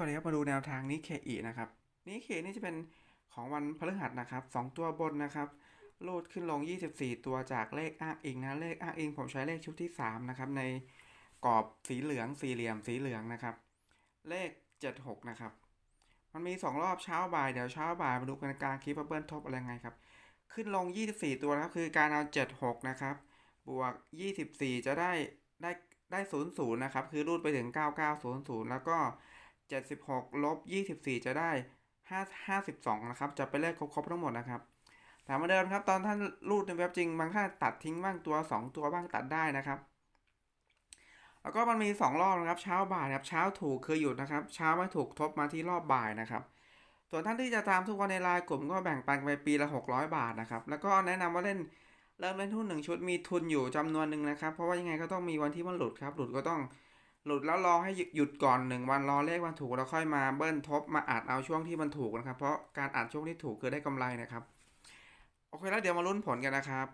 วัสดีครับมาดูแนวทางนี้เคอีนะครับนี้เคนี่จะเป็นของวันพฤหัสนะครับสองตัวบนนะครับรูดขึ้นลง 24 ตัวจากเลขอ้างอิงนะเลขอ้างอิงผมใช้เลขชุดที่ 3 นะครับ ในกรอบสีเหลืองสี่เหลี่ยมสีเหลืองนะครับ เลข 76 นะครับ มันมี 2 รอบเช้าบ่ายเดี๋ยวเช้าบ่ายมาดูกันกางคลิปเบิ้ลทบอะไรไงครับ ขึ้นลง 24 ตัวนะครับคือการเอา 76 นะครับ บวก 24 จะได้ได้ได้ 00 นะครับ คือรูดไปถึง 9900 แล้วก็ 76ลบ24 จะได้ 5 52 นะครับ จะไปนเลขครบๆทั้งหมดนะครับแต่เหมาเดิมครับ ตอนท่านรูดในเว็บจริง บางท่านตัดทิ้งบ้างตัว 2 ตัวบ้างตัดได้นะครับ แล้วก็มันมี 2 รอบนะครับ เช้าบ่ายครับ เช้าถูกคือหยุดนะครับ เช้าไม่ถูกทบมาที่รอบบ่ายนะครับ ส่วนท่านที่จะตามทุกวันในไลน์กลุ่มก็แบ่งปันไปปีละ 600 บาทนะครับ แล้วก็แนะนำว่าเล่นเริ่มเล่นหุ้นหนึ่งชุดมีทุนอยู่จำนวนหนึ่งนะครับ เพราะว่ายังไงก็ต้องมีวันที่มันหลุดครับ หลุดก็ต้อง หลุดแล้วรอให้หยุดก่อนหนึ่งวันรอเลขวันถูกแล้วค่อยมาเบิ้ลทบมาอัดเอาช่วงที่มันถูกนะครับ เพราะการอัดช่วงที่ถูกคือได้กำไรนะครับ โอเคแล้วเดี๋ยวมาลุ้นผลกันนะครับ